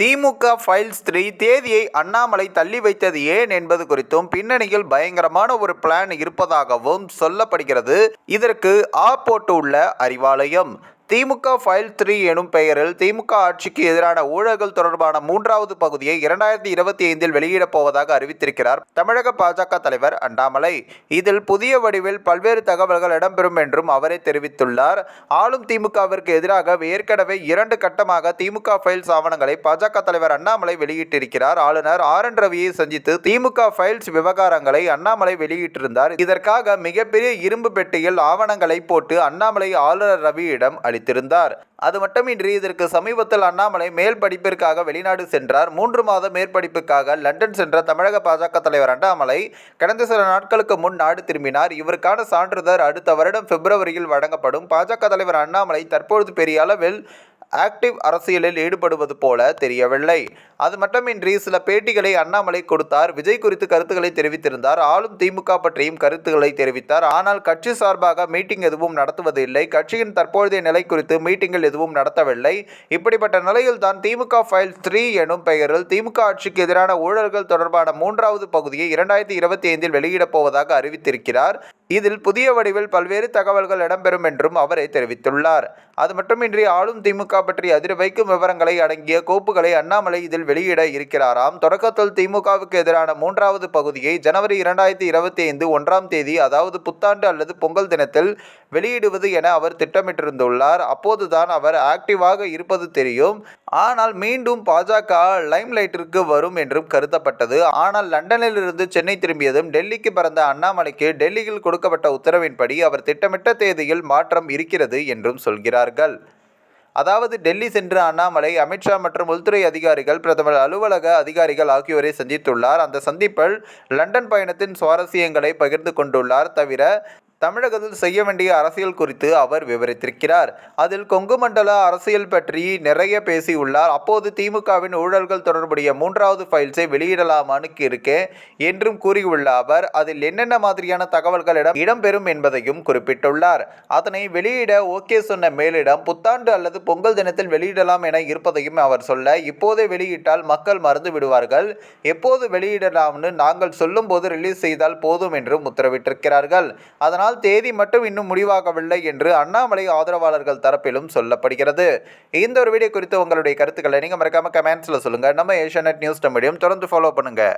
திமுக files three தேதியை அண்ணாமலை தள்ளி வைத்தது ஏன் என்பது குறித்தும் பின்னணியில் பயங்கரமான ஒரு பிளான் இருப்பதாகவும் சொல்லப்படுகிறது. இதற்கு ஆ போட்டு உள்ள அறிவாலயம். திமுக ஃபைல் த்ரீ எனும் பெயரில் திமுக ஆட்சிக்கு எதிரான ஊழல்கள் தொடர்பான மூன்றாவது பகுதியை இரண்டாயிரத்தி இருபத்தி ஐந்தில் வெளியிடப் போவதாக அறிவித்திருக்கிறார் தமிழக பாஜக தலைவர் அண்ணாமலை. இதில் புதிய வடிவில் பல்வேறு தகவல்கள் இடம்பெறும் என்றும் அவரே தெரிவித்துள்ளார். ஆளும் திமுகவிற்கு எதிராக ஏற்கனவே இரண்டு கட்டமாக திமுக ஃபைல்ஸ் ஆவணங்களை பாஜக தலைவர் அண்ணாமலை வெளியிட்டிருக்கிறார். ஆளுநர் ஆர் என் ரவியை சந்தித்து திமுக ஃபைல்ஸ் விவகாரங்களை அண்ணாமலை வெளியிட்டிருந்தார். இதற்காக மிகப்பெரிய இரும்பு பெட்டியில் ஆவணங்களை போட்டு அண்ணாமலை ஆளுநர் ரவியிடம் அளித்திருந்தார் அது மட்டுமின்றி இதற்கு சமீபத்தில் அண்ணாமலை மேல் படிப்பிற்காக வெளிநாடு சென்றார். மூன்று மாத மேற்படிப்புக்காக லண்டன் சென்ற தமிழக பாஜக தலைவர் அண்ணாமலை கடந்த சில நாட்களுக்கு முன் நாடு திரும்பினார். இவருக்கான சான்றிதழ் அடுத்த வருடம் பிப்ரவரியில் வழங்கப்படும். பாஜக தலைவர் அண்ணாமலை தற்பொழுது பெரிய அளவில் ஆக்டிவ் அரசியலில் ஈடுபடுவது போல தெரியவில்லை. அது மட்டுமின்றி சில பேட்டிகளை அண்ணாமலை கொடுத்தார். விஜய் குறித்து கருத்துக்களை தெரிவித்திருந்தார். ஆளும் திமுக பற்றியும் கருத்துக்களை தெரிவித்தார். ஆனால் கட்சி சார்பாக மீட்டிங் எதுவும் நடத்துவதில்லை. கட்சியின் தற்போதைய நிலை குறித்து மீட்டிங்கில் எதுவும் நடத்தவில்லை. இப்படிப்பட்ட நிலையில் தான் திமுக ஃபைல் த்ரீ எனும் பெயரில் திமுக ஆட்சிக்கு எதிரான ஊழல்கள் தொடர்பான மூன்றாவது பகுதியை இரண்டாயிரத்தி இருபத்தி ஐந்தில் வெளியிடப் போவதாக அறிவித்திருக்கிறார். இதில் புதிய வடிவில் பல்வேறு தகவல்கள் இடம்பெறும் என்றும் அவரே தெரிவித்துள்ளார். அது மட்டுமின்றி ஆளும் திமுக பற்றி அதிர வைக்கும் விவரங்களை அடங்கிய கோப்புகளை அண்ணாமலை இதில் வெளியிட இருக்கிறாராம். தொடக்கத்தில் திமுகவுக்கு எதிரான மூன்றாவது பகுதியை ஜனவரி இரண்டாயிரத்தி இருபத்தி ஐந்து ஒன்றாம் தேதி அதாவது புத்தாண்டு அல்லது பொங்கல் தினத்தில் வெளியிடுவது என அவர் திட்டமிட்டிருந்துள்ளார். அப்போதுதான் அவர் ஆக்டிவாக இருப்பது தெரியும். ஆனால் மீண்டும் பாஜக லைம்லைட்டிற்கு வரும் என்றும் கருதப்பட்டது. ஆனால் லண்டனில் இருந்து சென்னை திரும்பியதும் டெல்லிக்கு பறந்த அண்ணாமலைக்கு டெல்லியில் கொடுக்கப்பட்ட உத்தரவின்படி அவர் திட்டமிட்ட தேதியில் மாற்றம் இருக்கிறது என்றும் சொல்கிறார்கள். அதாவது டெல்லி சென்று அண்ணாமலை அமித்ஷா மற்றும் உள்துறை அதிகாரிகள் பிரதமர் அலுவலக அதிகாரிகள் ஆகியோரை சந்தித்துள்ளார். அந்த சந்திப்பில் லண்டன் பயணத்தின் சுவாரஸ்யங்களை பகிர்ந்து கொண்டுள்ளார். தவிர தமிழகத்தில் செய்ய வேண்டிய அரசியல் குறித்து அவர் விவரித்திருக்கிறார். அதில் கொங்கு மண்டல அரசியல் பற்றி நிறைய பேசியுள்ளார். அப்போது திமுகவின் ஊழல்கள் தொடர்புடைய மூன்றாவது ஃபைல்ஸை வெளியிடலாமான்னு இருக்கேன் என்றும் கூறியுள்ள அவர் அதில் என்னென்ன மாதிரியான தகவல்கள் இடம் இடம்பெறும் என்பதையும் குறிப்பிட்டுள்ளார். அதனை வெளியிட ஓகே சொன்ன மேலிடம் புத்தாண்டு அல்லது பொங்கல் தினத்தில் வெளியிடலாம் என இருப்பதையும் அவர் சொல்ல இப்போதே வெளியிட்டால் மக்கள் மறந்து விடுவார்கள். எப்போது வெளியிடலாம்னு நாங்கள் சொல்லும் போது ரிலீஸ் செய்தால் போதும் என்றும் உத்தரவிட்டிருக்கிறார்கள். அதனால் தேதி மட்டும் இன்னும் முடிவாகவில்லை என்று அண்ணாமலை ஆதரவாளர்கள் தரப்பிலும் சொல்லப்படுகிறது. இந்த ஒரு வீடியோ குறித்து உங்களுடைய கருத்துக்களை நீங்கள் மறக்காமல் கமெண்ட்ஸில் சொல்லுங்கள் நம்ம ஏஷியா நியூஸ் தமிழையும் தொடர்ந்து ஃபாலோ பண்ணுங்கள்